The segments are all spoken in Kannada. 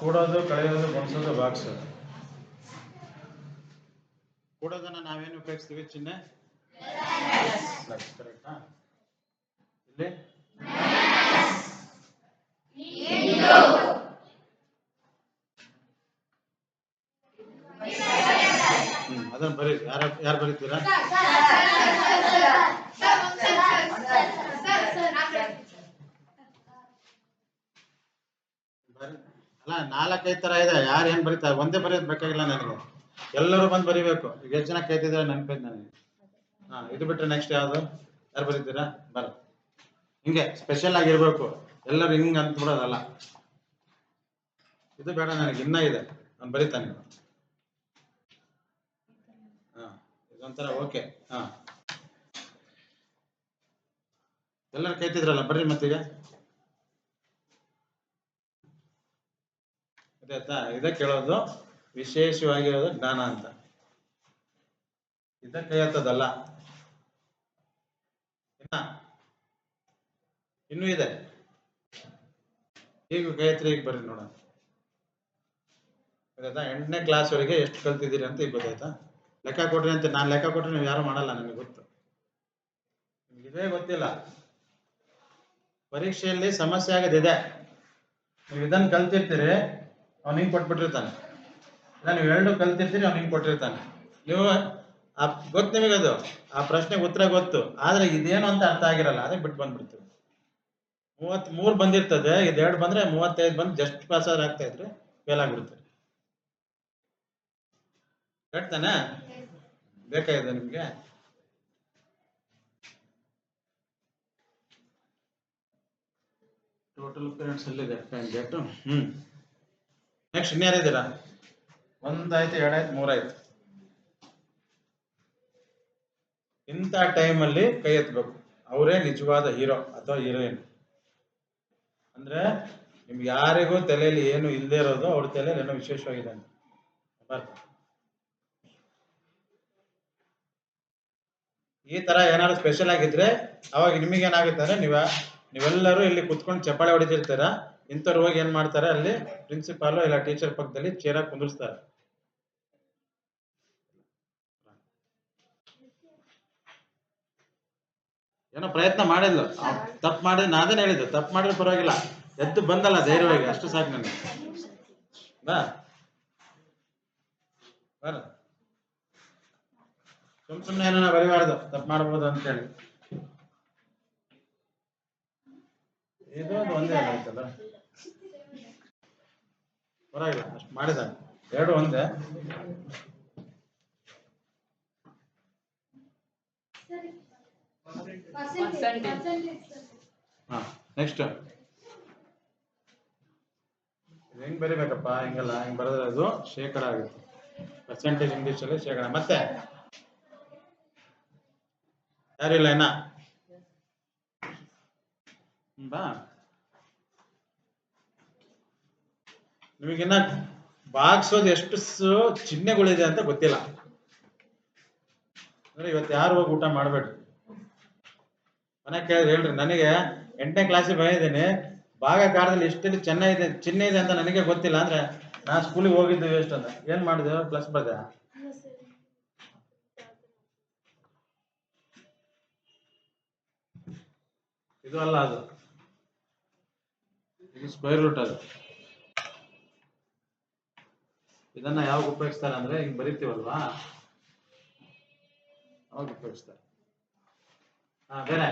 ಕೂಡೋದು ಕಳೆಯೋದು ಗುಣಿಸೋದು ಬಾಕ್ಸ್ ಕೂಡೋದನ್ನ ನಾವೇನು ಉಪಯೋಗಿಸ್ತೀವಿ ಚಿಹ್ನೆ ಕರೆಕ್ಟಾ ಇಲ್ಲಿ? ಅದನ್ನ ಬರೀ ಯಾರ ಯಾರು ಬರೀತೀರಾ ಬರೀ ಅಲ್ಲ ನಾಲ್ಕೈದು ತರ ಇದೆ. ಯಾರು ಏನ್ ಬರೀತಾರೆ ಒಂದೇ ಬರೆಯೋದು ಬೇಕಾಗಿಲ್ಲ ನನಗೆ. ಎಲ್ಲರೂ ಬಂದು ಬರಿಬೇಕು. ಈಗ ಎಷ್ಟು ಜನ ಕೈತಿದ್ರೆ ನೆನಪಿದ್ ನನಗೆ. ಹಾ, ಇದು ಬಿಟ್ರೆ ನೆಕ್ಸ್ಟ್ ಯಾವುದು? ಯಾರು ಬರೀತೀರಾ? ಬರ. ಹಿಂಗೆ ಸ್ಪೆಷಲ್ ಆಗಿರ್ಬೇಕು. ಎಲ್ಲರೂ ಹಿಂಗ್ ಅಂತ ಬಿಡೋದಲ್ಲ. ಇದು ಬೇಡ ನನಗೆ, ಇನ್ನ ಇದೆ. ನಾನು ಬರೀತಾನೆ ಹಾ, ಇದೊಂಥರ ಓಕೆ. ಹಾ. ಎಲ್ಲರೂ ಕೈತಿದ್ರಲ್ಲ ಬರ್ರಿ ಮತ್ತೀಗ. ಗೊತ್ತಾಯ್ತಾ ಇದಕ್ಕೆ ಕೇಳೋದು ವಿಶೇಷವಾಗಿರೋದು ಜ್ಞಾನ ಅಂತ. ಇದಕ್ಕೆ ಹೇಳ್ತದಲ್ಲ ಇನ್ನು ಇದೆ. ಈಗ ಕೈ ಹತ್ರ ಈಗ ಬರ್ರಿ ನೋಡೋಣ. ಗೊತ್ತಾಯ್ತಾ ಎಂಟನೇ ಕ್ಲಾಸ್ ವರೆಗೆ ಎಷ್ಟು ಕಲ್ತಿದ್ದೀರಿ ಅಂತ ಈಗ ಗೊತ್ತಾಯ್ತಾ? ಲೆಕ್ಕ ಕೊಟ್ರಿ ಅಂತ ನಾನು ಲೆಕ್ಕ ಕೊಟ್ರೆ ನೀವು ಯಾರು ಮಾಡಲ್ಲ ನನಗೆ ಗೊತ್ತು. ನಿಮ್ಗೆ ಇದೇ ಗೊತ್ತಿಲ್ಲ. ಪರೀಕ್ಷೆಯಲ್ಲಿ ಸಮಸ್ಯೆ ಆಗೋದಿದೆ. ನೀವು ಇದನ್ನು ಕಲ್ತಿರ್ತೀರಿ. ಅವ್ನು ಹಿಂಗೆ ಕೊಟ್ಬಿಟ್ಟಿರ್ತಾನೆ. ನಾನು ನೀವು ಎರಡು ಕಲ್ತಿರ್ತೀನಿ ಅವ್ನು ಹಿಂಗೆ ಕೊಟ್ಟಿರ್ತಾನೆ. ನೀವು ಆ, ಗೊತ್ತು ನಿಮಗೆ ಅದು? ಆ ಪ್ರಶ್ನೆಗೆ ಉತ್ತರ ಗೊತ್ತು. ಆದ್ರೆ ಇದೇನು ಅಂತ ಅರ್ಥ ಆಗಿರಲ್ಲ ಅದಕ್ಕೆ ಬಿಟ್ಟು ಬಂದ್ಬಿಡ್ತೀವಿ ಮೂವತ್ತ್, ಮೂರು ಬಂದಿರ್ತದೆ, ಇದೆರಡು ಬಂದ್ರೆ ಮೂವತ್ತೈದು ಬಂದು ಜಸ್ಟ್ ಪಾಸ್ ಆದ್ರೆ ಆಗ್ತಾ ಇದ್ರೆ ಫೇಲ್ ಆಗ್ಬಿಡುತ್ತೆ. ಕಟ್ತಾನೆ ಬೇಕಾಗಿದೆ ನಿಮ್ಗೆ? ಟೋಟಲ್ ಪೇರೆಂಟ್ಸ್ ಎಲ್ಲಿದೆ? ಹ್ಮ್. ನೆಕ್ಸ್ಟ್ ಇನ್ಯಾರಿದ್ದೀರಾ ಒಂದಾಯ್ತು ಎರಡಾಯ್ತು ಮೂರಾಯ್ತು ಇಂಥ ಟೈಮಲ್ಲಿ ಕೈ ಎತ್ತಬೇಕು ಅವರೇ ನಿಜವಾದ ಹೀರೋ ಅಥವಾ ಹೀರೋಯಿನ್. ಅಂದ್ರೆ ನಿಮ್ಗೆ ಯಾರಿಗೂ ತಲೆಯಲ್ಲಿ ಏನು ಇಲ್ಲದೆ ಇರೋದು ಅವ್ರ ತಲೆಯಲ್ಲಿ ಏನೋ ವಿಶೇಷವಾಗಿದೆ ಅಂತ? ಈ ತರ ಏನಾದ್ರು ಸ್ಪೆಷಲ್ ಆಗಿದ್ರೆ ಅವಾಗ ನಿಮಗೆ ಏನಾಗುತ್ತೆ ಅಂದ್ರೆ ನೀವ ನೀವೆಲ್ಲರೂ ಇಲ್ಲಿ ಕುತ್ಕೊಂಡು ಚಪ್ಪಾಳೆ ಹೊಡಿತಿರ್ತೀರ? ಇಂಥವ್ರು ಹೋಗಿ ಏನ್ ಮಾಡ್ತಾರೆ? ಅಲ್ಲಿ ಪ್ರಿನ್ಸಿಪಾಲ್ ಇಲ್ಲ ಟೀಚರ್ ಪಕ್ಕದಲ್ಲಿ ಚೇರಾಗಿ ಕುಂದಿರ್ಸ್ತಾರೆ. ಏನೋ ಪ್ರಯತ್ನ ಮಾಡಿದ್ಲು. ತಪ್ಪು ಮಾಡಿದ್ರೆ ನಾನೇನು ಹೇಳಿದ್ದು. ತಪ್ಪು ಮಾಡಿದ್ರೆ ಪರವಾಗಿಲ್ಲ. ಎದ್ದು ಬಂದಲ್ಲ ಧೈರ್ಯವಾಗಿ. ಅಷ್ಟು ಸಾಕು ನನಗೆ. ಬಾ. ಬರ ಸುಮ್ ಸುಮ್ಮನೆ ಏನೋ ಬರಿಬಾರ್ದು. ತಪ್ಪು ಮಾಡ್ಬೋದು ಅಂತೇಳಿ ಇದು ಒಂದೇ ಆಯ್ತಲ್ಲ ಪರವಾಗಿಲ್ಲ ಅಷ್ಟು ಮಾಡಿದ ಎರಡು ಒಂದೇ. ಹಾ ನೆಕ್ಸ್ಟ್ ಹೆಂಗ್ ಬರಿಬೇಕಪ್ಪ? ಹಿಂಗಲ್ಲ ಹಿಂಗ್ ಬರೆದ್ರೆ ಅದು ಶೇಕಡ ಆಗುತ್ತೆ. ಪರ್ಸೆಂಟೇಜ್ ಇಂಗ್ಲಿಷ್ ಅಲ್ಲಿ ಶೇಕಡ. ಮತ್ತೆ? ಯಾರಿಲ್ಲ ಏನ ಹ್ಮ್, ಬಾ. ನಿಮಗಿನ್ನ ಬಾಗ್ಸೋದು ಎಷ್ಟು ಚಿಹ್ನೆಗಳಿದೆ ಅಂತ ಗೊತ್ತಿಲ್ಲ. ಅಂದ್ರೆ ಇವತ್ತು ಯಾರು ಹೋಗಿ ಊಟ ಮಾಡಬೇಡ್ರಿ? ಮನೆ ಕೇಳಿದ್ರೆ ಹೇಳ್ರಿ, ನನಗೆ ಎಂಟನೇ ಕ್ಲಾಸಿಗೆ ಬಂದಿದ್ದೀನಿ. ಭಾಗಕಾರದಲ್ಲಿ ಇಷ್ಟಲ್ಲಿ ಚೆನ್ನಾಗಿದೆ ಚಿಹ್ನೆ ಇದೆ ಅಂತ ನನಗೆ ಗೊತ್ತಿಲ್ಲ. ಅಂದ್ರೆ ನಾ ಸ್ಕೂಲಿಗೆ ಹೋಗಿದ್ದು ವೇಸ್ಟ್ ಅಂತ. ಏನ್ ಮಾಡಿದೆ ಪ್ಲಸ್ ಬರ್ದೆ ಇದು ಅಲ್ಲ ಅದು. ಇದು ಸ್ಕ್ವೇರ್ ರೂಟ್ ಅದು. ಇದನ್ನ ಯಾವಾಗ ಉಪಯೋಗಿಸ್ತಾರೆ ಅಂದ್ರೆ ಹಿಂಗ್ ಬರಿತೀವಲ್ವಾ? ಅವಾಗ ಉಪಯೋಗಿಸ್ತಾರೆ. ಹಾ, ಬೇರೆ?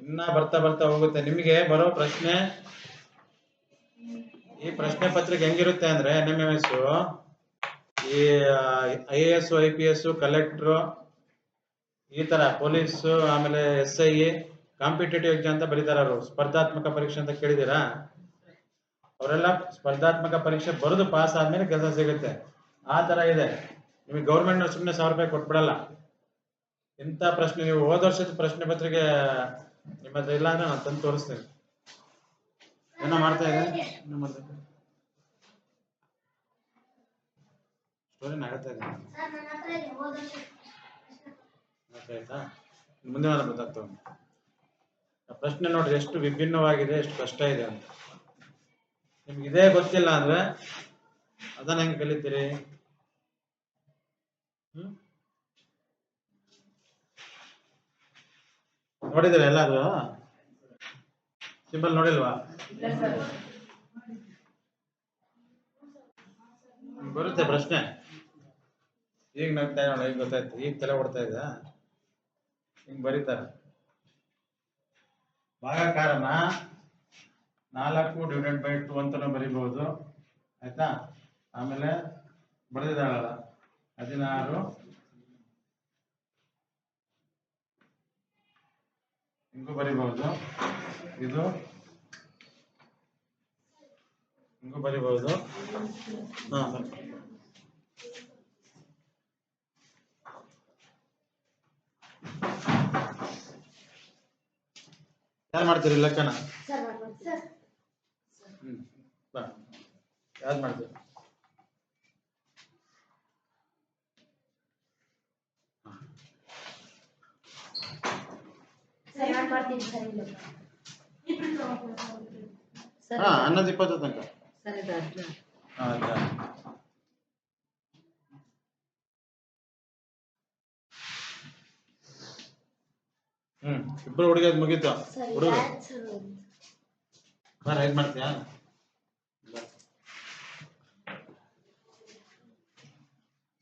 ಇನ್ನ ಬರ್ತಾ ಬರ್ತಾ ಹೋಗುತ್ತೆ. ನಿಮಗೆ ಬರೋ ಪ್ರಶ್ನೆ? ಈ ಪ್ರಶ್ನೆ ಪತ್ರಿಕೆ ಹೆಂಗಿರುತ್ತೆ ಅಂದ್ರೆ ಎನ್ ಎಂ ಎಸ್, ಈ I A S, I P S, collector ಈ ತರ ಪೊಲೀಸ್, ಆಮೇಲೆ ಎಸ್ ಐ ಕಾಂಪಿಟೇಟಿವ್ ಎಕ್ಸಾಮ್ ಅಂತ ಬರೀತಾರ ಅವರು. ಸ್ಪರ್ಧಾತ್ಮಕ ಪರೀಕ್ಷೆ ಅಂತ ಕೇಳಿದಿರಾ ಅವರೆಲ್ಲ ಸ್ಪರ್ಧಾತ್ಮಕ ಪರೀಕ್ಷೆ ಬರೆದು ಪಾಸ್ ಆದ್ಮೇಲೆ ಕೆಲಸ ಸಿಗುತ್ತೆ. ಆ ತರ ಇದೆ. ನಿಮಗೆ ಗೌರ್ಮೆಂಟ್ ಸುಮ್ಮನೆ ಸಾವಿರ ರೂಪಾಯಿ ಕೊಟ್ಬಿಡಲ್ಲ. ಇಂಥ ಪ್ರಶ್ನೆ, ನೀವು ಹೋದ ವರ್ಷದ ಪ್ರಶ್ನೆ ಪತ್ರಿಕೆ ನಿಮ್ಮ ಹತ್ರ ಇಲ್ಲ ಅಂದ್ರೆ ನಾನು ತಂದು ತೋರಿಸ್ತೇನೆ. ಏನೋ ಮಾಡ್ತಾ ಇದೆ. ಮಾಡ್ತಾ ಇದೆ ಅರ್ಥ ಆಯ್ತಾ? ಮುಂದೆ ವಾರ ಗೊತ್ತಾಗ್ತವೆ ಆ ಪ್ರಶ್ನೆ ನೋಡ್ರಿ ಎಷ್ಟು ವಿಭಿನ್ನವಾಗಿದೆ ಎಷ್ಟು ಕಷ್ಟ ಇದೆ ಅಂತ. ನಿಮ್ಗೆ ಇದೇ ಗೊತ್ತಿಲ್ಲ ಅಂದ್ರೆ ಅದನ್ನ ಹೆಂಗ್ ಕಲಿತೀರಿ? ಹ್ಮ್? ನೋಡಿದ್ರೆ ಎಲ್ಲಾದ್ರು? ಸಿಂಬಲ್ ನೋಡಿಲ್ವಾ? ಬರುತ್ತೆ ಪ್ರಶ್ನೆ. ಈಗ ನಗ್ತಾ ಈಗ ಗೊತ್ತಾಯ್ತು. ಈಗ ತಲೆ ಓಡ್ತಾ ಇದೆ ಹಿಂಗ್ ಬರೀತಾರೆ. ಭಾಗಾಕಾರನ ನಾಲ್ಕು ಡಿವೈಡೆಡ್ ಬೈ ಟು ಅಂತಾನು ಬರಿಬಹುದು. ಆಯ್ತಾ? ಆಮೇಲೆ ಬರೆದಿದ್ದಾಳಲ್ಲ. ಹದಿನಾರು. ಹಿಂಗೂ ಬರಿಬಹುದು. ಇದು ಹಿಂಗೂ ಬರಿಬಹುದು. ಹಾ ಯಾರು ಮಾಡ್ತೀರಿ ಲೆಕ್ಕನ? ಹ್ಮ್ ಬಾ. ಯಾವ್ದು ಮಾಡ್ತೀರಿ? ಹಾ ಹನ್ನೊಂದು ಇಪ್ಪತ್ತು ತನಕ. ಸರ್ ಇದು ಹುಡುಗಿ ಅದು ಮುಗೀತು ಹುಡುಗರು ಬಾರ ಹೇಗ್ ಮಾಡ್ತೀಯಾ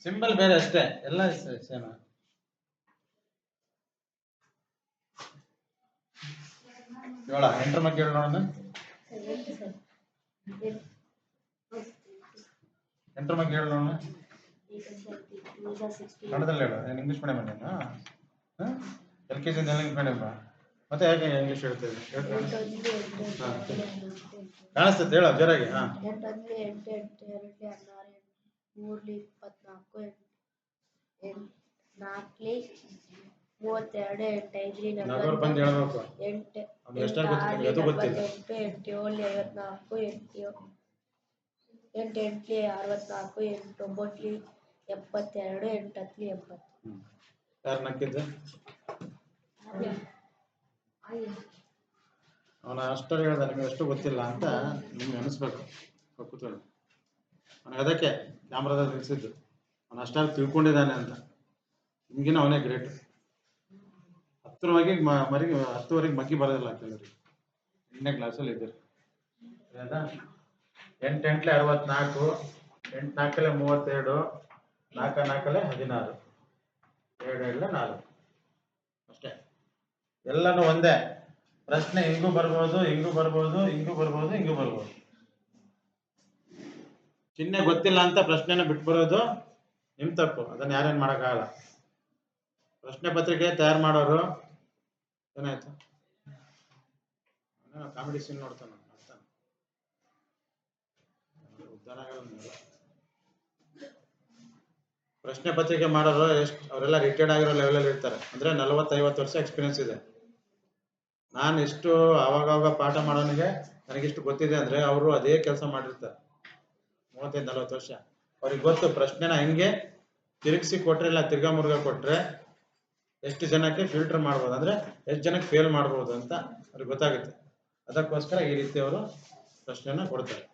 ಸಿಂಬಲ್ ಬೇರೆ ಅಷ್ಟೇ ಎಲ್ಲ ಸೇಮ್ ಏಳ ಎಂಟ್ರ ಮಕ್ಕ ಹೇಳ ನೋಡೋಣ ಎಂಟ್ರ ಮಗ್ಗೆ ಹೇಳು ನೋಡೋಣ ಕನ್ನಡದಲ್ಲಿ ಹೇಳು ಇಂಗ್ಲೀಷ್ ಮೀಡಿಯಂ ನೀನು ಎಲ್ ಕೆ ಜಿ ಮೀಡಿಯಂ ಮತ್ತೆ ಯಾಕೆ ಇಂಗ್ಲೀಷ್ ಹೇಳ್ತಾ ಕಾಣಿಸ್ತದೆ ಎಂಟು ಎಂಟು ಎಂಟು. ಎಂಟು ಎಂಟು ಎಂಟು. ಎಂಟು ಹೇಳು ಜೋರಾಗಿ ಹಾ. ಎಂಟು ಅಂದ್ರೆ ಎಂಟು ಎಂಟು ಎರಡು ಹದಿನಾರು ಎಂಟು ಮೂರ್ಲಿ ಇಪ್ಪತ್ನಾಲ್ಕು ಎಂಟು ಎಂಟು ನಾಲ್ಕಲಿ ಮೂವತ್ತೆರಡು ಎಂಟು ಐದ್ಲಿ ನಗೋರ್ ಬಂದು ಹೇಳ್ಬೇಕು. ಎಂಟು ಗೊತ್ತಿಲ್ಲ. ಎಂಟು ಎಂಟು ಏಳು ಐವತ್ನಾಲ್ಕು ಎಂಟು ಎಂಟು ಎಂಟ್ಲಿ ಅರವತ್ನಾಲ್ಕು ಎಂಟು ಒಂಬತ್ಲಿ ಎಪ್ಪತ್ತೆರಡು ಎಂಟು ಹತ್ಲಿ ಎಂಬತ್ತು. ಯಾರು ನಕ್ಕಿದ್ದು? ಅವನ ಅಷ್ಟರ ಹೇಳ್ದ ನಿಮ್ಗೆ ಅಷ್ಟು ಗೊತ್ತಿಲ್ಲ ಅಂತ ನಿಮ್ಗೆ ಅನಿಸ್ಬೇಕು. ಕೂತ್ಕೊಳ್ಳಿ. ಅವನಿಗೆ ಅದಕ್ಕೆ ಕ್ಯಾಮ್ರಾದಲ್ಲಿ ನಿಲ್ಸಿದ್ದು ಅವನು ಅಷ್ಟಾಗಿ ತಿಳ್ಕೊಂಡಿದ್ದಾನೆ ಅಂತ. ನಿಮ್ಗಿನ ಅವನೇ ಗ್ರೇಟ್. ಹತ್ತರವಾಗಿ ಮರಿ, ಹತ್ತುವರೆಗೆ ಮಗ್ಗಿ ಬರೋದಿಲ್ಲ ಕೆಲವರಿಗೆ. ಎಂಟನೇ ಕ್ಲಾಸಲ್ಲಿ ಇದ್ದೀರಿ. ಎಂಟು ಎಂಟ್ಲೆ ಅರವತ್ನಾಲ್ಕು, ಎಂಟು ನಾಲ್ಕಲೆ ಮೂವತ್ತೆರಡು, ನಾಲ್ಕು ನಾಲ್ಕಲೆ ಹದಿನಾರು. ಎರಡು ಎರಡಲೆ ನಾಲ್ಕು. ಎಲ್ಲನೂ ಒಂದೇ. ಪ್ರಶ್ನೆ ಹಿಂಗೂ ಬರ್ಬೋದು ಹಿಂಗೂ ಬರ್ಬೋದು ಹಿಂಗೂ ಬರ್ಬೋದು ಹಿಂಗೂ ಬರ್ಬೋದು. ಚಿಹ್ನೆ ಗೊತ್ತಿಲ್ಲ ಅಂತ ಪ್ರಶ್ನೆನ ಬಿಟ್ಟು ಬರೋದು ನಿಮ್ ತಪ್ಪು. ಅದನ್ನ ಯಾರೇನ್ ಮಾಡೋಕ್ಕಾಗಲ್ಲ. ಪ್ರಶ್ನೆ ಪತ್ರಿಕೆ ತಯಾರು ಮಾಡೋರು ಏನಾಯ್ತು? ಕಾಮಿಡಿ ಸೀನ್ ನೋಡ್ತಾನ ಪ್ರಶ್ನೆ ಪತ್ರಿಕೆ ಮಾಡೋರು ಎಷ್ಟು ಅವರೆಲ್ಲ ರಿಟೈರ್ಡ್ ಆಗಿರೋ ಲೆವೆಲಲ್ಲಿ ಇರ್ತಾರೆ. ಅಂದ್ರೆ ನಲವತ್ತೈವತ್ತು ವರ್ಷ ಎಕ್ಸ್ಪೀರಿಯನ್ಸ್ ಇದೆ. ನಾನು ಎಷ್ಟು ಅವಾಗವಾಗ ಪಾಠ ಮಾಡೋನಿಗೆ ನನಗಿಷ್ಟು ಗೊತ್ತಿದೆ ಅಂದ್ರೆ ಅವರು ಅದೇ ಕೆಲಸ ಮಾಡಿರ್ತಾರೆ. ಮೂವತ್ತೈದು, ನಲವತ್ತು ವರ್ಷ. ಅವ್ರಿಗೆ ಗೊತ್ತು, ಪ್ರಶ್ನೆನ ಹೆಂಗೆ ತಿರುಗಿಸಿ ಕೊಟ್ರೆ ಇಲ್ಲ, ತಿರ್ಗಾ ಮುರ್ಗಾ ಕೊಟ್ರೆ ಎಷ್ಟು ಜನಕ್ಕೆ ಫಿಲ್ಟರ್ ಮಾಡ್ಬೋದು. ಅಂದ್ರೆ ಎಷ್ಟು ಜನಕ್ಕೆ ಫೇಲ್ ಮಾಡ್ಬೋದು ಅಂತ ಅವ್ರಿಗೆ ಗೊತ್ತಾಗುತ್ತೆ. ಅದಕ್ಕೋಸ್ಕರ ಈ ರೀತಿ ಅವರು ಪ್ರಶ್ನೆನ ಕೊಡ್ತಾರೆ.